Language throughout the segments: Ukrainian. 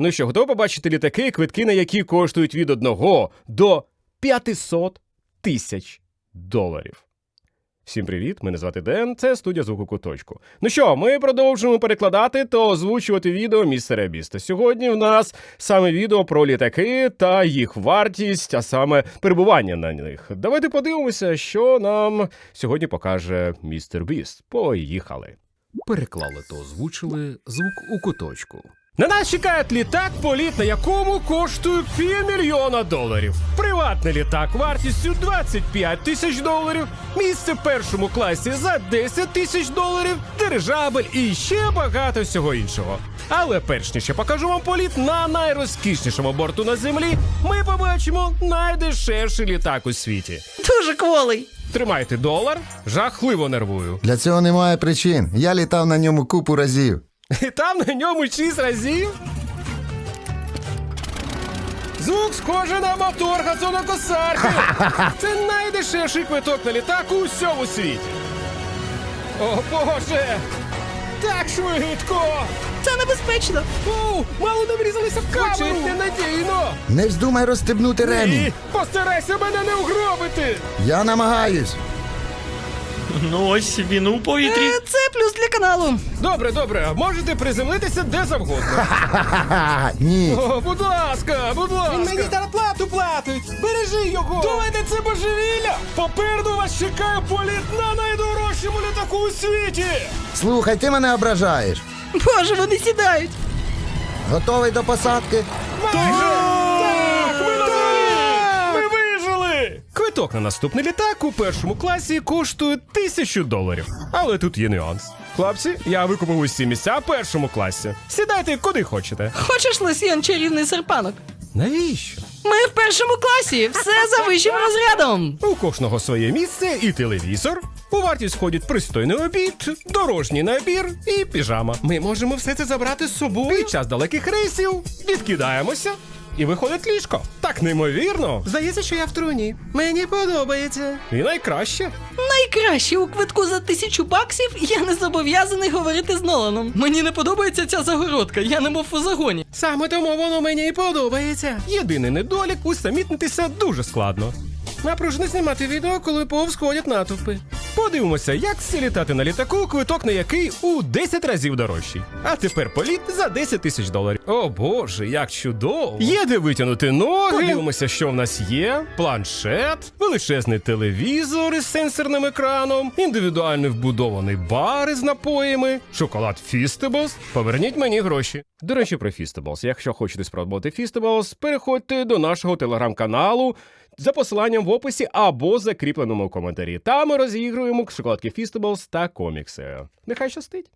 Ну що, готові побачити літаки, квитки на які коштують від 1 до 500 тисяч доларів. Всім привіт! Мене звати Ден, це студія звуку куточку. Ну що, ми продовжуємо перекладати та озвучувати відео містера Біста. Сьогодні в нас саме відео про літаки та їх вартість, а саме перебування на них. Давайте подивимося, що нам сьогодні покаже містер Біст. Поїхали. Переклали та озвучили звук у куточку. На нас чекає літак, політ на якому коштує півмільйона доларів. Приватний літак вартістю 25 тисяч доларів, місце в першому класі за 10 тисяч доларів, дирижабель і ще багато всього іншого. Але перш ніж я покажу вам політ на найрозкішнішому борту на землі, ми побачимо найдешевший літак у світі. Дуже кволий. Тримайте долар, жахливо нервую. Для цього немає причин. Я літав на ньому купу разів. І там на ньому шість разів. Звук схожий на мотор газонокосарки. Це найдешевший квиток на літак у всьому світі. О боже! Так швидко! Це небезпечно. Оу, мало не врізалися в камеру! Звучить ненадійно! Не вздумай розстебнути ремінь. Ні, постарайся мене не угробити! Я намагаюсь. Ну ось він у повітрі. Е, Це плюс для каналу. Добре, добре, можете приземлитися де завгодно. Ха-ха, ні. О, будь ласка, будь ласка. Він мені зарплату платить. Бережи його. Думаєте, це божевілля? Попереду вас чекає політ на найдорожчому літаку у світі. Слухай, ти мене ображаєш. Боже, вони сідають. Готовий до посадки? Майже. Квиток на наступний літак у першому класі коштує тисячу доларів. Але тут є нюанс. Хлопці, я викупив усі місця в першому класі. Сідайте куди хочете. Хочеш лисіан чарівний серпанок? Навіщо? Ми в першому класі. Все за вищим розрядом. У кожного своє місце і телевізор. У вартість входять пристойний обід, дорожній набір і піжама. Ми можемо все це забрати з собою. Під час далеких рейсів відкидаємося. І виходить ліжко. Так неймовірно. Здається, що я в труні. Мені подобається. І найкраще. Найкраще у квитку за тисячу баксів я не зобов'язаний говорити з Ноланом. Мені не подобається ця загородка, я немов у загоні. Саме тому воно мені і подобається. Єдиний недолік усамітнитися дуже складно. Напружно знімати відео, коли повз ходять натовпи. Подивимося, як літати на літаку, квиток на який у 10 разів дорожчий. А тепер політ за 10 тисяч доларів. О боже, як чудово! Є де витягнути ноги. Подивимося, що в нас є: планшет, величезний телевізор із сенсорним екраном, індивідуальний вбудований бар із напоями, шоколад Фістеблс. Поверніть мені гроші. До речі, про Фістеблс. Якщо хочете спробувати Фістеблс, переходьте до нашого телеграм-каналу за посиланням в описі або закріпленому в коментарі. Там ми розігруємо шоколадки Фістеблс та комікси. Нехай щастить.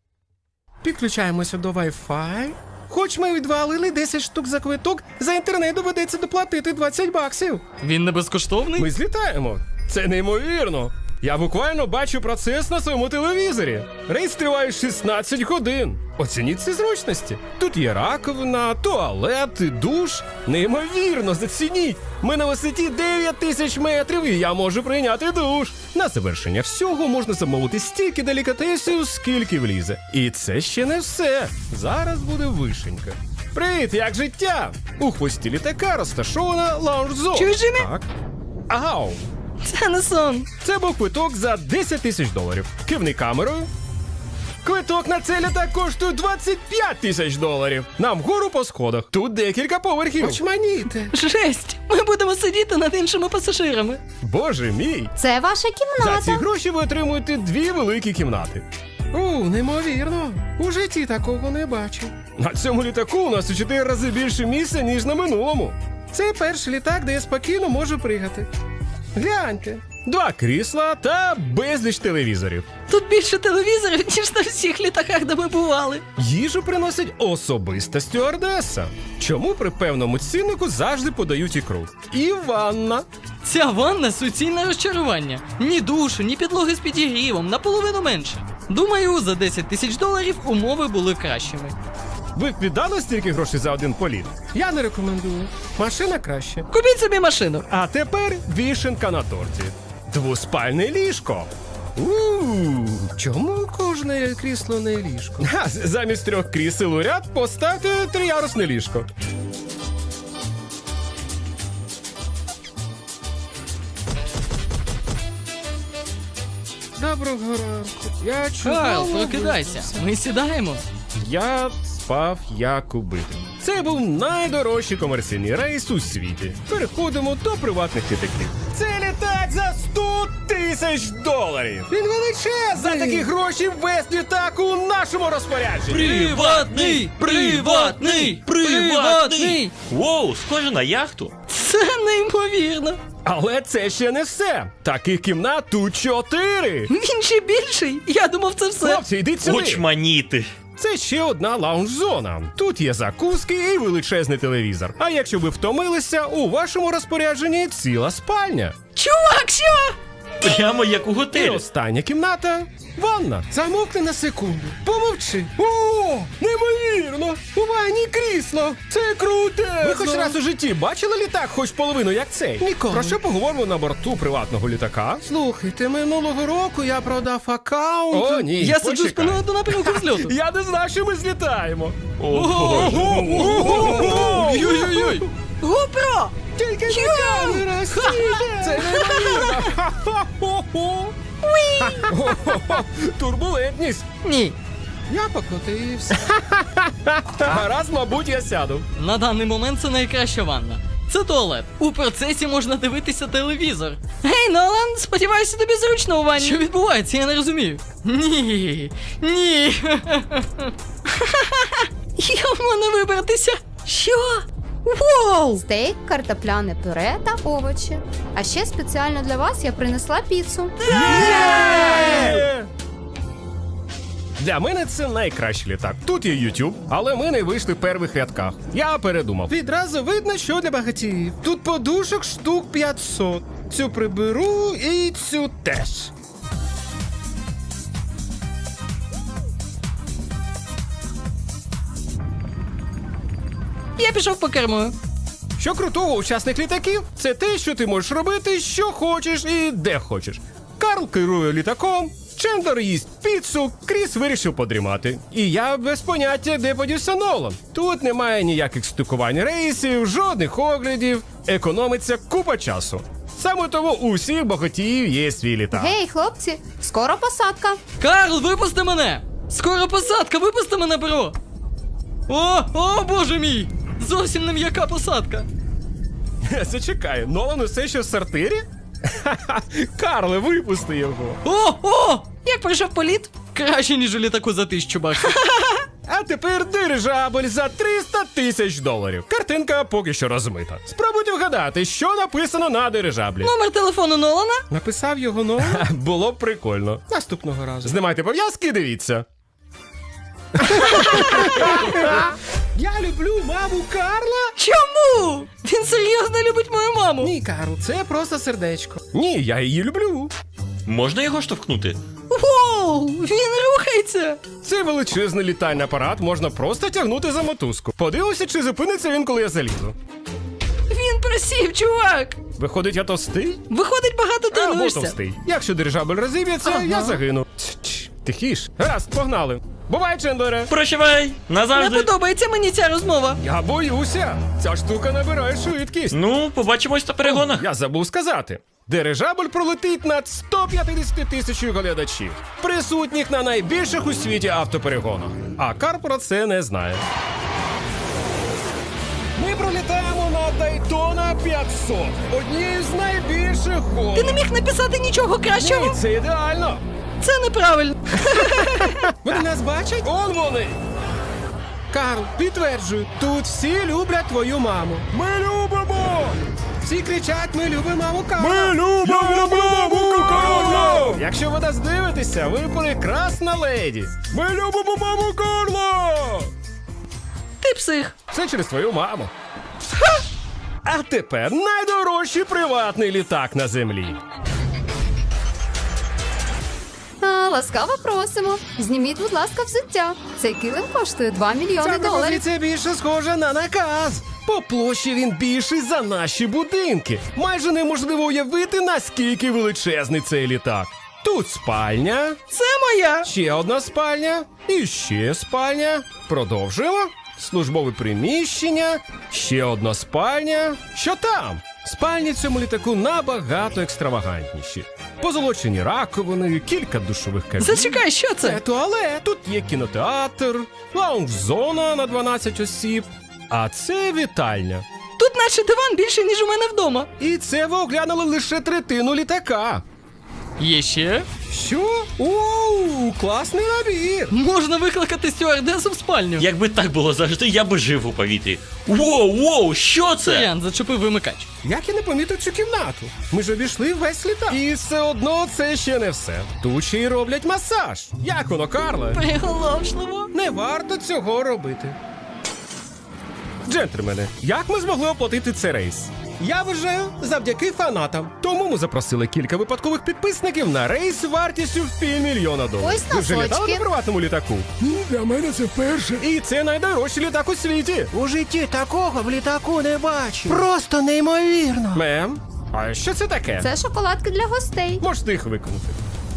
Підключаємося до Wi-Fi. Хоч ми відвалили 10 штук за квиток, за інтернет доведеться доплатити 20 баксів. Він не безкоштовний? Ми злітаємо. Це неймовірно. Я буквально бачу процес на своєму телевізорі. Рейс триває 16 годин. Оцініть ці зручності. Тут є раковина, туалет, душ. Неймовірно, зацініть. Ми на висоті 9 тисяч метрів, і я можу прийняти душ. На завершення всього можна замовити стільки делікатесів, скільки влізе. І це ще не все. Зараз буде вишенька. Привіт, як життя? У хвості літака розташована лаунж-зона. Чуєш, Джиммі? Так. Ау! Це не сон. Це був квиток за 10 тисяч доларів. Кивни камерою. Квиток на цей літак коштує 25 тисяч доларів. Нам вгору по сходах. Тут декілька поверхів. Очманіти. Жесть. Ми будемо сидіти над іншими пасажирами. Боже мій. Це ваша За ці кімната. гроші ви отримуєте дві великі кімнати. У, неймовірно. У житті такого не бачив. На цьому літаку у нас у чотири рази більше місця, ніж на минулому. Це перший літак, де я спокійно можу пригати. Гляньте. Два крісла та безліч телевізорів. Тут більше телевізорів, ніж на всіх літаках, де ми бували. Їжу приносить особиста стюардеса. Чому при певному ціннику завжди подають ікру? І ванна. Ця ванна суцільне розчарування. Ні душу, ні підлоги з підігрівом, наполовину менше. Думаю, за 10 тисяч доларів умови були кращими. Ви б віддали стільки грошей за один політ? Я не рекомендую. Машина краще. Купіть собі машину. А тепер вішенка на торті. Двуспальне ліжко. У, чому кожне крісло не ліжко? Ха, з- замість трьох крісел у ряд поставте триярусне ліжко. Доброго ранку. Я Карл, прокидайся. Ми сідаємо. Я спав як убитий. Це був найдорожчий комерційний рейс у світі. Переходимо до приватних літаків. Це літак за 100 тисяч доларів. Він величезний. За такі гроші весь літак у нашому розпорядженні. Приватний! Приватний! Приватний! Воу, схоже на яхту. Це неймовірно. Але це ще не все. Таких кімнат тут чотири. Він ще більший. Я думав, це все. Хлопці, йдіть сюди. Очманіти. Це ще одна лаунж-зона. Тут є закуски і величезний телевізор. А якщо ви втомилися, у вашому розпорядженні ціла спальня. Чувак, що? Прямо як у І готелі. остання кімната ванна. Замовкни на секунду. Помовчи. О, неймовірно! У ванні крісло. Це круте. Ви хоч раз у житті бачили літак, хоч половину, як цей? Ніколи. Про що поговоримо на борту приватного літака? Слухайте, минулого року я продав аккаунт. О, ні. Я сиджу почекай. спиною до напрямку взльоту. Я не знав, що ми злітаємо. Ой-ой-ой. Гупро! Тільки не камера, стійте! Це неймовірно! Турбулентність! Ні. Я покотився. Гаразд, мабуть, я сяду. На даний момент це найкраща ванна. Це туалет. У процесі можна дивитися телевізор. Гей, Нолан, сподіваюся, тобі зручно у ванні. Що відбувається, я не розумію. Ні. Ні. Йому не вибратися. Що? Воу! Стейк, картопляне пюре та овочі. А ще спеціально для вас я принесла піцу. Для мене це найкращий літак. Тут є YouTube, але ми не вийшли в перших рядках. Я передумав. Відразу видно, що для багатіїв. Тут подушок штук 500. Цю приберу і цю теж. Я пішов по кермою. Що крутого учасник літаків, це те, що ти можеш робити, що хочеш і де хочеш. Карл керує літаком, Чендер їсть піцу, Кріс вирішив подрімати. І я без поняття, де подівся Нолан. Тут немає ніяких стикувань рейсів, жодних оглядів, економиться купа часу. Саме тому у всіх багатіїв є свій літак. Гей, хлопці, скоро посадка. Карл, випусти мене! Скоро посадка, випусти мене, бро! О, о, боже мій! Зовсім не м'яка посадка. Зачекай, Нолан усе ще в сортирі? Карле, випусти його. О, о! Як пройшов політ? Краще, ніж у літаку за тисячу баксів. А тепер дирижабль за 300 тисяч доларів. Картинка поки що розмита. Спробуйте вгадати, що написано на дирижаблі. Номер телефону Нолана? Написав його ново? Було б прикольно. Наступного разу. Знімайте пов'язки і дивіться. Я люблю маму Карла. Чому? Він серйозно любить мою маму. Ні, Карл, це просто сердечко. Ні, я її люблю. Можна його штовхнути? Воу, він рухається. Цей величезний літальний апарат можна просто тягнути за мотузку. Подивимося, чи зупиниться він, коли я залізу. Він просів, чувак. Виходить, я товстий? Виходить, багато Або тренуєшся. товстий. Якщо дирижабль розіб'ється, Ага. я загину. Тихіш. Гаразд, погнали. Бувай, Чендере. Прощавай! Не Назавжди! подобається мені ця розмова. Я боюся. Ця штука набирає швидкість. Ну, побачимось на перегонах. Я забув сказати. Дирижабль пролетить над 150 тисяч глядачів, присутніх на найбільших у світі автоперегонах. А Кар про це не знає. Ми пролітаємо на Дайтона 500, однією з найбільших гонок. Ти не міг написати нічого кращого? Ні, це ідеально. Це неправильно. Вони нас бачать? Он вони. Карл, підтверджую, тут всі люблять твою маму. Ми любимо! Всі кричать, ми любимо маму Карла. Ми любимо маму Карла! Якщо ви нас дивитеся, ви прекрасна леді. Ми любимо маму Карла! Ти псих. Все через твою маму. А тепер найдорожчий приватний літак на землі. Ласкаво просимо. Зніміть, будь ласка, взуття. Цей килим коштує 2 мільйони Ця доларів. пропозиція більше схожа на наказ. По площі він більший за наші будинки. Майже неможливо уявити, наскільки величезний цей літак. Тут спальня, Це моя. ще одна спальня, і ще спальня. Продовжуємо. Службове приміщення, ще одна спальня. Що там? Спальні в цьому літаку набагато екстравагантніші. Позолочені раковини, кілька душових кабін. Зачекай, що Це це? туалет. Тут є кінотеатр, лаунж-зона на 12 осіб. А це вітальня. Тут наче диван більше, ніж у мене вдома. І це ви оглянули лише третину літака. Є ще? Що? Оу, класний набір. Можна викликати стюардесу в спальню. Якби так було завжди, я би жив у повітрі. Воу, воу, що це? Сорян, зачепив вимикач. Як я не помітив цю кімнату? Ми ж обійшли весь літак. І все одно це ще не все. Тут ще й роблять масаж. Як воно, Карле? Приголомшливо. Не варто цього робити. Джентльмени, як ми змогли оплатити цей рейс? Я вважаю, завдяки фанатам. Тому ми запросили кілька випадкових підписників на рейс вартістю в півмільйона доларів. Ось Ви вже літали носочки. на приватному літаку? Ні, для мене це вперше. І це найдорожчий літак у світі. У житті такого в літаку не бачу. Просто неймовірно. Мем, а що це таке? Це шоколадки для гостей. Можете їх виконати.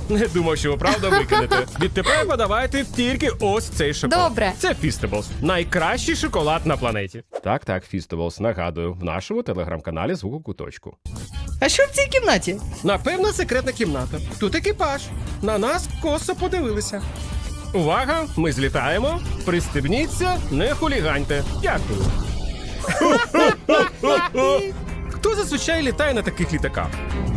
Не думав, що ви правда викинете. Відтепер подавайте тільки ось цей шоколад. Добре. Це Фістеблс. Найкращий шоколад на планеті. Так, так, Фістеблс, нагадую, в нашому телеграм-каналі звуку куточку. А що в цій кімнаті? Напевно, секретна кімната. Тут екіпаж. На нас косо подивилися. Увага! Ми злітаємо. Пристебніться, не хуліганьте. Дякую. Хто зазвичай літає на таких літаках?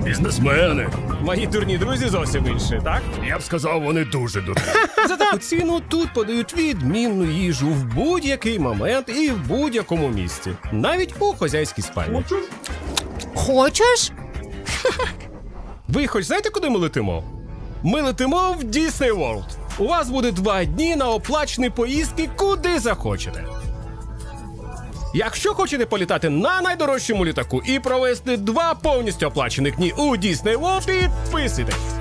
Бізнесмени. Мої дурні друзі зовсім інші, так? Я б сказав, вони дуже дурні. За таку ціну тут подають відмінну їжу в будь-який момент і в будь-якому місці. Навіть у хозяйській спальні. Хочеш? Ви хоч знаєте, куди ми летимо? Ми летимо в Disney World. У вас буде два дні на оплачені поїздки куди захочете. Якщо хочете політати на найдорожчому літаку і провести два повністю оплачених дні у Disney World, підписуйтесь.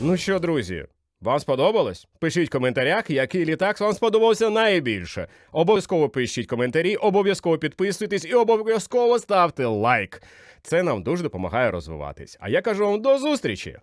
Ну що, друзі, вам сподобалось? Пишіть в коментарях, який літак вам сподобався найбільше. Обов'язково пишіть коментарі, обов'язково підписуйтесь і обов'язково ставте лайк. Це нам дуже допомагає розвиватись. А я кажу вам до зустрічі!